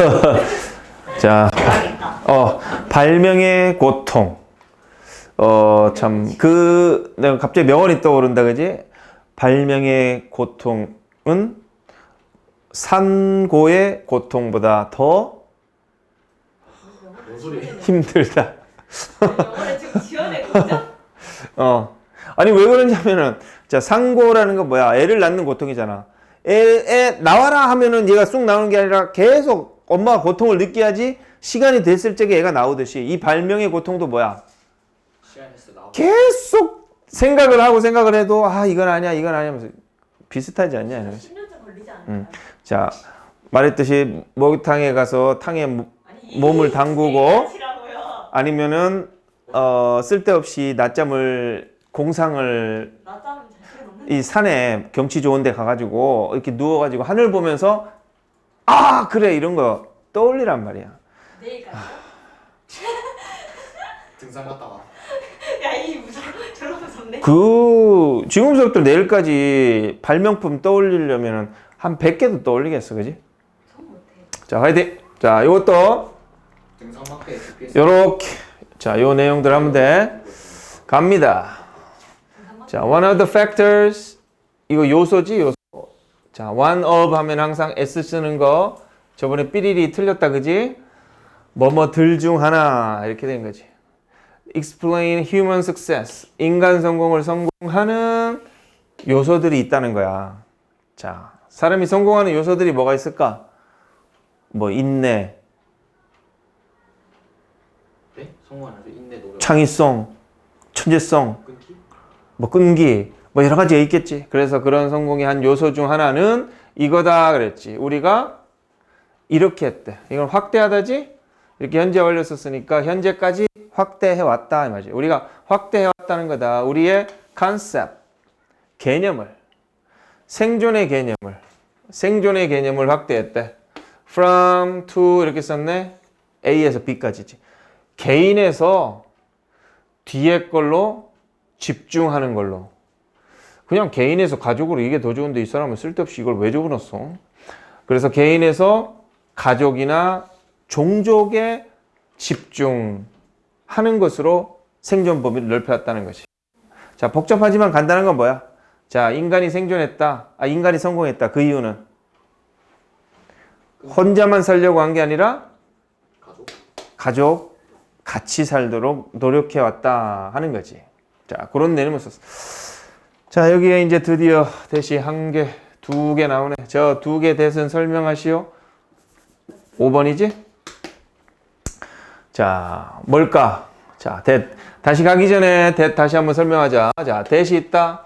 자. 어, 발명의 고통. 어, 참, 그, 내가 갑자기 명언이 떠오른다, 그지? 발명의 고통은 산고의 고통보다 더? 힘들다. 어. 아니, 왜 그러냐면은, 자, 상고라는 건 뭐야? 애를 낳는 고통이잖아. 애, 애, 나와라 하면은 얘가 쑥 나오는 게 아니라 계속 엄마가 고통을 느껴야지 시간이 됐을 적에 애가 나오듯이 이 발명의 고통도 뭐야? 계속 생각을 하고 생각을 해도 아, 이건 아니야, 이건 아니야 하면서 비슷하지 않냐, 이런 거지. 10년째 걸리지 않을까요? 음. 자, 말했듯이 목욕탕에 가서 탕에 무- 아니, 몸을 이- 담그고 이. 아니면은 어, 쓸데없이 낮잠을 공상을 낮잠은 없는 이 산에 경치 좋은 데 가가지고 이렇게 누워가지고 하늘 보면서 아 그래 이런 거 떠올리란 말이야 내일까지. 등산 갔다가 야이 무서 저런 무섭네. 그 지금부터 내일까지 발명품 떠올리려면 한 100개도 떠올리겠어 그지? 전 못해. 자 화이팅 자 요것도 등산 마크에 GPS. 요렇게 자요 내용들 하면 돼 갑니다 자 one of the factors 이거 요소지 요소 자 one of 하면 항상 s 쓰는 거 저번에 삐리리 틀렸다 그지? 뭐뭐 들 중 하나 이렇게 되는 거지 explain human success 인간 성공을 성공하는 요소들이 있다는 거야 자 사람이 성공하는 요소들이 뭐가 있을까? 뭐 인내 네? 성공하는 인내 노력. 창의성, 천재성, 끊기? 뭐 끈기, 뭐 여러 가지가 있겠지. 그래서 그런 성공의 한 요소 중 하나는 이거다 그랬지. 우리가 이렇게 했대. 이건 확대하다지? 이렇게 현재 완료 썼으니까 현재까지 확대해 왔다 이 말이지. 우리가 확대해 왔다는 거다. 우리의 컨셉, 개념을 생존의 개념을 생존의 개념을 확대했대. from to 이렇게 썼네. A에서 B까지지. 개인에서 뒤에 걸로 집중하는 걸로. 그냥 개인에서 가족으로 이게 더 좋은데 이 사람은 쓸데없이 이걸 왜 적어놨어? 그래서 개인에서 가족이나 종족에 집중하는 것으로 생존 범위를 넓혀왔다는 것이. 자, 복잡하지만 간단한 건 뭐야? 자, 인간이 생존했다. 아, 인간이 성공했다. 그 이유는 혼자만 살려고 한 게 아니라 가족? 가족 같이 살도록 노력해 왔다 하는 거지. 자, 그런 내용을 썼어. 자, 여기에 이제 드디어 대시 한 개, 두 개 나오네. 저 두 개 대선 설명하시오. 5번이지? 자, 뭘까? 자, 대, 다시 가기 전에 대, 다시 한번 설명하자. 자, 대시 있다.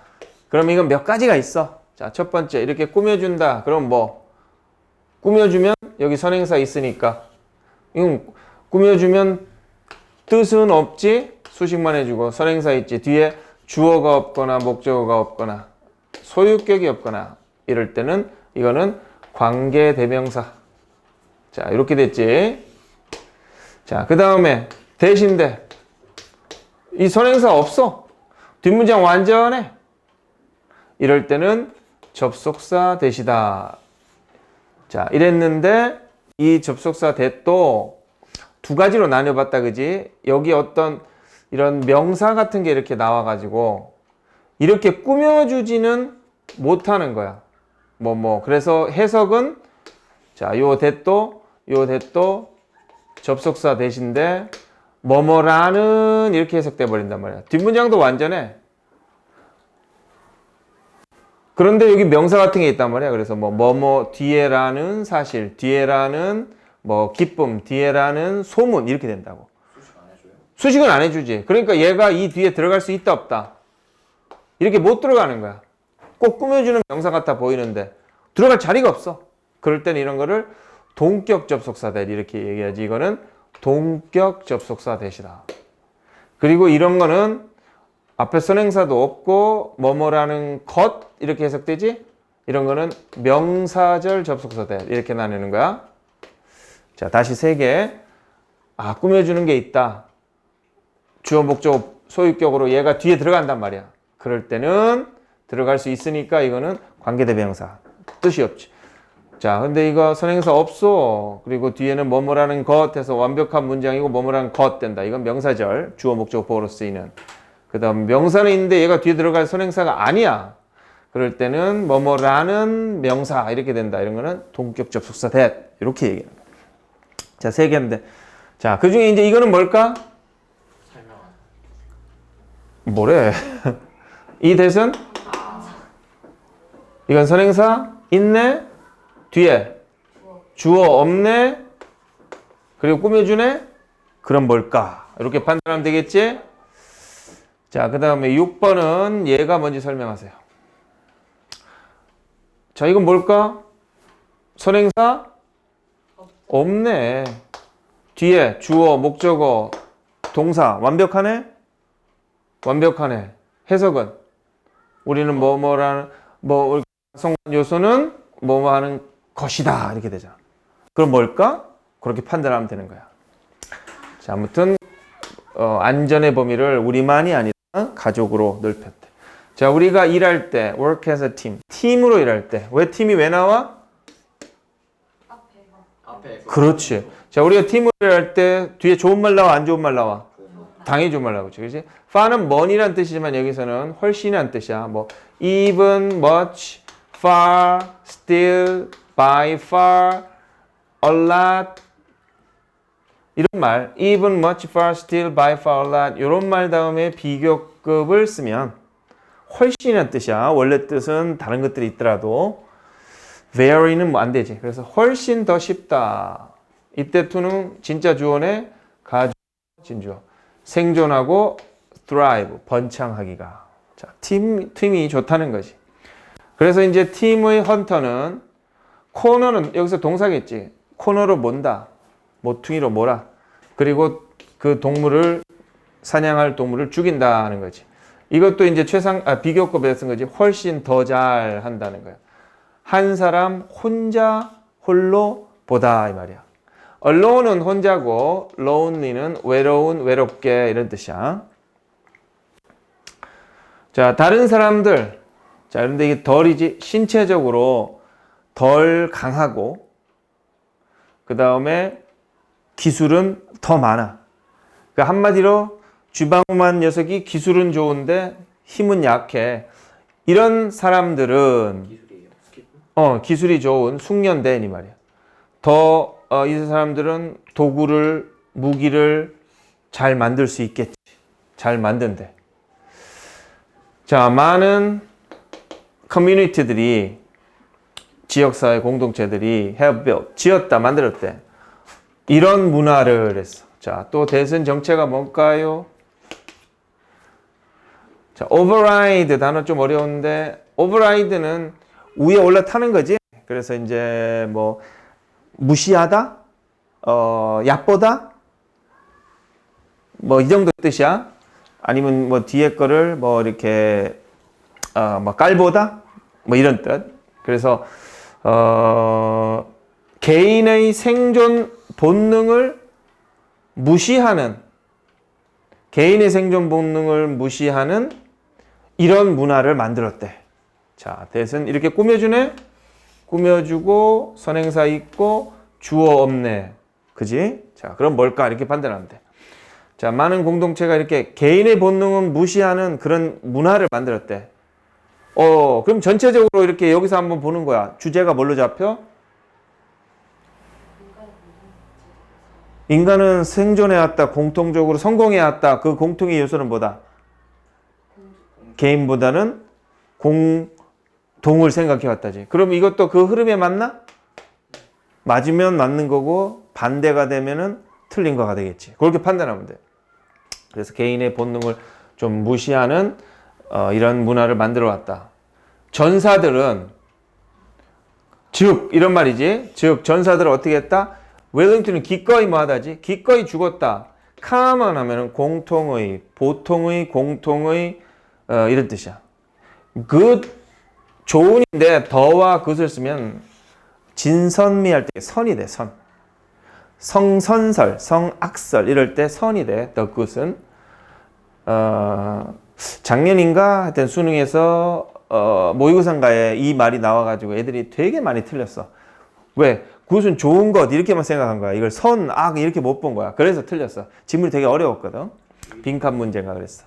그럼 이건 몇 가지가 있어. 자, 첫 번째, 이렇게 꾸며준다. 그럼 뭐? 꾸며주면 여기 선행사 있으니까. 이건 꾸며주면 뜻은 없지 수식만 해주고 선행사 있지 뒤에 주어가 없거나 목적어가 없거나 소유격이 없거나 이럴 때는 이거는 관계 대명사. 자 이렇게 됐지. 자 그 다음에 대신데 이 선행사 없어. 뒷문장 완전해. 이럴 때는 접속사 대시다. 자 이랬는데 이 접속사 대도 두 가지로 나뉘어봤다 그지? 여기 어떤 이런 명사 같은 게 이렇게 나와가지고 이렇게 꾸며주지는 못하는 거야. 뭐 뭐 그래서 해석은 자 요 대도 요 대도 접속사 대신데 뭐뭐라는 이렇게 해석돼 버린단 말이야. 뒷문장도 완전해. 그런데 여기 명사 같은 게 있단 말이야. 그래서 뭐 뭐뭐 뒤에라는 사실, 뒤에라는 뭐 기쁨, 뒤에라는 소문 이렇게 된다고. 수식은 안 해주지. 그러니까 얘가 이 뒤에 들어갈 수 있다 없다. 이렇게 못 들어가는 거야. 꼭 꾸며주는 명사 같아 보이는데 들어갈 자리가 없어. 그럴 때는 이런 거를 동격 접속사 대 이렇게 얘기하지. 이거는 동격 접속사 대시다. 그리고 이런 거는 앞에 선행사도 없고 뭐뭐라는 것 이렇게 해석되지? 이런 거는 명사절 접속사 대 이렇게 나누는 거야. 자, 다시 세 개. 아, 꾸며주는 게 있다. 주어, 목적, 소유격으로 얘가 뒤에 들어간단 말이야. 그럴 때는 들어갈 수 있으니까 이거는 관계대명사. 뜻이 없지. 자, 근데 이거 선행사 없어. 그리고 뒤에는 뭐뭐라는 것 해서 완벽한 문장이고 뭐뭐라는 것 된다. 이건 명사절, 주어, 목적, 보어로 쓰이는. 그 다음 명사는 있는데 얘가 뒤에 들어갈 선행사가 아니야. 그럴 때는 뭐뭐라는 명사 이렇게 된다. 이런 거는 동격 접속사 that 이렇게 얘기하는 거야. 자, 세 개인데. 자, 그 중에 이제 이거는 뭘까? 뭐래? 이 대선? 이건 선행사 있네? 뒤에 주어 없네? 그리고 꾸며주네? 그럼 뭘까? 이렇게 판단하면 되겠지? 자, 그 다음에 6번은 얘가 뭔지 설명하세요. 자, 이건 뭘까? 선행사? 없네. 뒤에 주어, 목적어, 동사 완벽하네? 완벽하네. 해석은 우리는 뭐뭐라는 뭐 성관 요소는 뭐뭐 하는 것이다 이렇게 되잖아. 그럼 뭘까? 그렇게 판단하면 되는 거야. 자, 아무튼 어, 안전의 범위를 우리만이 아니라 가족으로 넓혔대. 자, 우리가 일할 때 work as a team, 팀으로 일할 때 왜 팀이 왜 나와? 앞에 그 그렇지. 자, 우리가 팀으로 일할 때 뒤에 좋은 말 나와 안 좋은 말 나와? 당연히 좋은 말 나오죠. 그렇지? far는 먼이란 뜻이지만 여기서는 훨씬이란 뜻이야. 뭐 even, much, far, still, by far, a lot 이런 말 even, much, far, still, by far, a lot 이런 말 다음에 비교급을 쓰면 훨씬이란 뜻이야. 원래 뜻은 다른 것들이 있더라도 very는 뭐 안 되지. 그래서 훨씬 더 쉽다. 이때 to는 진짜 주어네 가주 진주어. 생존하고 thrive 번창하기가 자, 팀 팀이 좋다는 거지. 그래서 이제 팀의 헌터는 코너는 여기서 동사겠지. 코너로 몬다. 모퉁이로 몰아. 그리고 그 동물을 사냥할 동물을 죽인다는 거지. 이것도 이제 최상 아, 비교급에 쓴 거지. 훨씬 더 잘 한다는 거야. 한 사람 혼자 홀로 보다 이 말이야. Alone은 혼자고 lonely는 외로운 외롭게 이런 뜻이야. 자, 다른 사람들. 자, 그런데 이게 덜이지 신체적으로 덜 강하고 그 다음에 기술은 더 많아. 그 한마디로 주방만 녀석이 기술은 좋은데 힘은 약해. 이런 사람들은. 어, 기술이 좋은 숙련된 이 말이야. 더, 어, 이 사람들은 도구를, 무기를 잘 만들 수 있겠지. 잘 만든대. 자, 많은 커뮤니티들이, 지역사회 공동체들이 have 지었다, 만들었대. 이런 문화를 했어. 자, 또 대선 정체가 뭘까요? 자, override 단어 좀 어려운데, override는 위에 올라타는 거지. 그래서 이제 뭐 무시하다, 어 얕보다, 뭐 이 정도 뜻이야. 아니면 뭐 뒤에 거를 뭐 이렇게 어 뭐 깔보다, 뭐 이런 뜻. 그래서 어 개인의 생존 본능을 무시하는 개인의 생존 본능을 무시하는 이런 문화를 만들었대. 자, 대선 이렇게 꾸며주네? 꾸며주고, 선행사 있고, 주어 없네. 그지? 자, 그럼 뭘까? 이렇게 판단하면 돼. 자, 많은 공동체가 이렇게 개인의 본능은 무시하는 그런 문화를 만들었대. 어, 그럼 전체적으로 이렇게 여기서 한번 보는 거야. 주제가 뭘로 잡혀? 인간은 생존해왔다, 공통적으로 성공해왔다. 그 공통의 요소는 뭐다? 개인보다는 공 동을 생각해 왔다지. 그럼 이것도 그 흐름에 맞나? 맞으면 맞는 거고 반대가 되면은 틀린 거가 되겠지. 그렇게 판단하면 돼. 그래서 개인의 본능을 좀 무시하는 어, 이런 문화를 만들어 왔다. 전사들은 즉 이런 말이지. 즉 전사들은 어떻게 했다? 웰링턴은 기꺼이 뭐하다지? 기꺼이 죽었다. common 하면은 공통의, 보통의, 공통의 어, 이런 뜻이야. good 좋은인데 더와 그것을 쓰면 진선미 할 때 선이 돼 선. 성선설, 성악설 이럴 때 선이 돼. the good은 어, 작년인가 하여튼 수능에서 어, 모의고사인가에 이 말이 나와가지고 애들이 되게 많이 틀렸어. 왜? 굿은 좋은 것 이렇게만 생각한 거야. 이걸 선, 악 이렇게 못 본 거야. 그래서 틀렸어. 지문이 되게 어려웠거든. 빈칸 문제가 그랬어.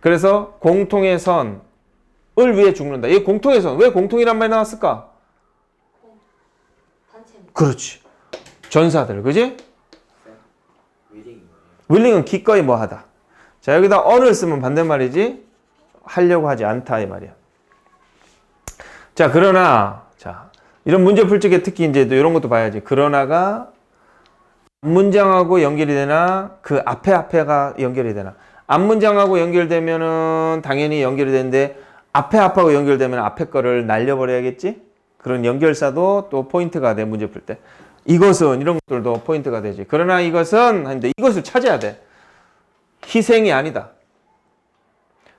그래서 공통의 선 을 위해 죽는다. 이 공통의 선. 왜 공통이란 말이 나왔을까? 그렇지. 전사들. 그지? 윌링은 기꺼이 뭐 하다. 자, 여기다 어를 쓰면 반대말이지. 하려고 하지 않다 이 말이야. 자, 그러나 자, 이런 문제 풀 적에 특히 이제 또 이런 것도 봐야지. 그러나가 문장하고 연결이 되나 그 앞에 앞에가 연결이 되나. 앞문장하고 연결되면은 당연히 연결이 되는데 앞에 앞하고 연결되면 앞에 거를 날려버려야겠지? 그런 연결사도 또 포인트가 돼 문제 풀 때. 이것은 이런 것들도 포인트가 되지. 그러나 이것은 하는데 이것을 찾아야 돼. 희생이 아니다.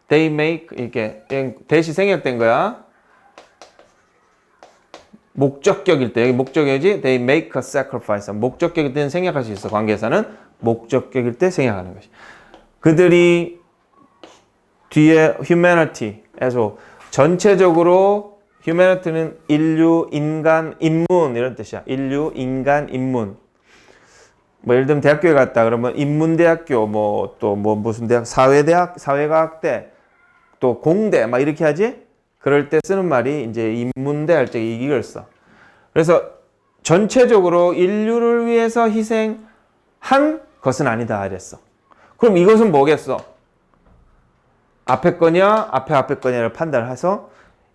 They make 이렇게 대시 생략된 거야. 목적격일 때 여기 목적격이지. They make a sacrifice. 목적격일 때는 생략할 수 있어. 관계사는 목적격일 때 생략하는 것이. 그들이 뒤에 humanity 에서 전체적으로 humanity는 인류, 인간, 인문 이런 뜻이야. 인류, 인간, 인문. 뭐 예를 들면 대학교에 갔다 그러면 인문대학교 뭐또뭐 무슨 대학 사회대학 사회과학대 또 공대 막 이렇게 하지 그럴 때 쓰는 말이 이제 인문대 할 때 이걸 써 그래서 전체적으로 인류를 위해서 희생한 것은 아니다 이랬어 그럼 이것은 뭐겠어 앞에 거냐 앞에 앞에 거냐를 판단해서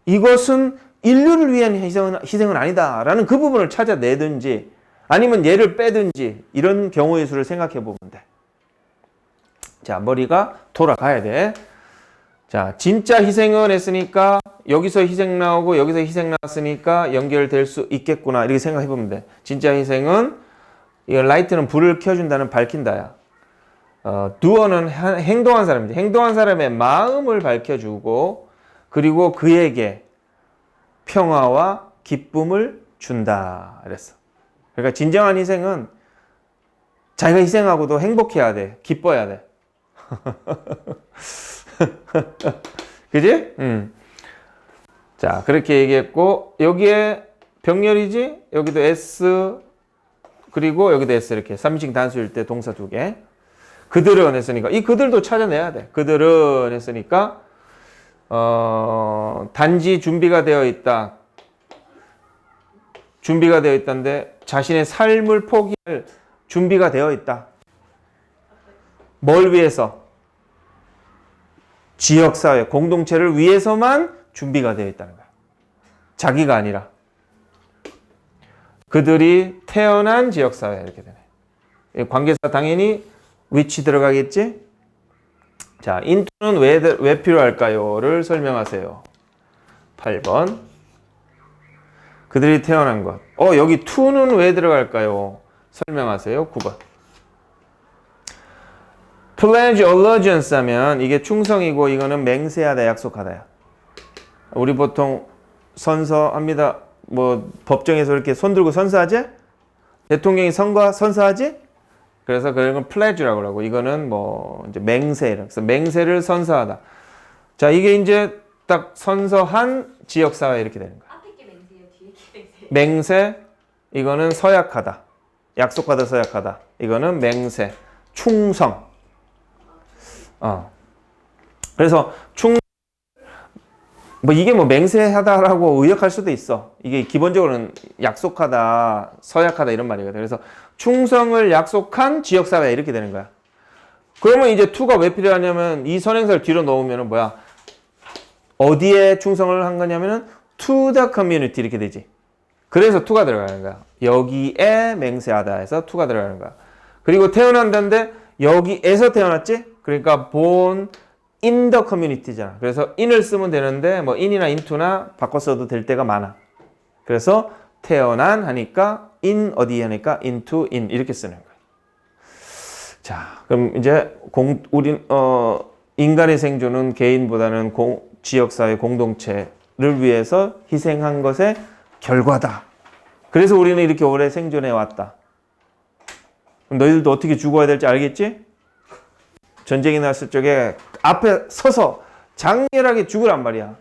이것은 인류를 위한 희생은, 희생은 아니다라는 그 부분을 찾아내든지 아니면 얘를 빼든지 이런 경우의 수를 생각해 보면 돼. 자, 머리가 돌아가야 돼. 자, 진짜 희생은 했으니까 여기서 희생 나오고 여기서 희생 나왔으니까 연결될 수 있겠구나. 이렇게 생각해 보면 돼. 진짜 희생은 이 라이트는 불을 켜준다는 밝힌다야. 어, 한- 행동한 사람이지. 행동한 사람의 마음을 밝혀주고 그리고 그에게 평화와 기쁨을 준다. 그랬어. 그러니까 진정한 희생은 자기가 희생하고도 행복해야 돼. 기뻐야 돼. 그지? 음. 자, 그렇게 얘기했고, 여기에 병렬이지? 여기도 S, 그리고 여기도 S 이렇게. 3인칭 단수일 때 동사 두 개. 그들은 했으니까, 이 그들도 찾아내야 돼. 그들은 했으니까, 어, 단지 준비가 되어 있다. 준비가 되어 있다는데 자신의 삶을 포기할 준비가 되어 있다. 뭘 위해서? 지역사회, 공동체를 위해서만 준비가 되어 있다는 거야. 자기가 아니라. 그들이 태어난 지역사회 이렇게 되네. 이 관계사 당연히 위치 들어가겠지? 자, 인투는 왜, 왜 필요할까요?를 설명하세요. 8번. 그들이 태어난 것. 어, 여기 to는 왜 들어갈까요? 설명하세요. 9번. pledge allegiance 하면 이게 충성이고 이거는 맹세하다, 약속하다야. 우리 보통 선서합니다. 뭐 법정에서 이렇게 손 들고 선서하지? 대통령이 선거 선서하지? 그래서 그런 건 pledge라고 하고 이거는 뭐 이제 맹세. 그래서 맹세를 선서하다. 자, 이게 이제 딱 선서한 지역 사회 이렇게 되는 거야. 앞에 게 맹세예요? 뒤에 게 맹세 맹세 이거는 서약하다. 약속하다 서약하다. 이거는 맹세. 충성. 어. 그래서 충 뭐 이게 뭐 맹세하다라고 의역할 수도 있어 이게 기본적으로는 약속하다 서약하다 이런 말이거든 그래서 충성을 약속한 지역사회 이렇게 되는 거야 그러면 이제 투가 왜 필요하냐면 이 선행사를 뒤로 넣으면 뭐야 어디에 충성을 한 거냐면은 to the community 이렇게 되지. 그래서 to가 들어가는 거야. 여기에 맹세하다 해서 to가 들어가는 거야. 그리고 태어난다는데 여기에서 태어났지? 그러니까 born in the community잖아. 그래서 in을 쓰면 되는데 뭐 in이나 into나 바꿔 써도 될 때가 많아. 그래서 태어난 하니까 in 어디 하니까 into in 이렇게 쓰는 거야. 자, 그럼 이제 공 우린 어 인간의 생존은 개인보다는 공, 지역사회 공동체를 위해서 희생한 것의 결과다. 그래서 우리는 이렇게 오래 생존해 왔다. 너희들도 어떻게 죽어야 될지 알겠지? 전쟁이 났을 적에 앞에 서서 장렬하게 죽으란 말이야.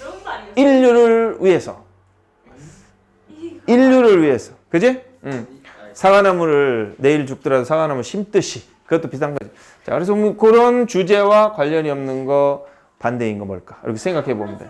그런 거 아니에요? 인류를 위해서. 인류를 위해서. 그지? 응. 사과나무를 내일 죽더라도 사과나무 심듯이. 그것도 비슷한 거지. 자, 그래서 뭐 그런 주제와 관련이 없는 거 반대인 거 뭘까? 이렇게 생각해 보면 돼.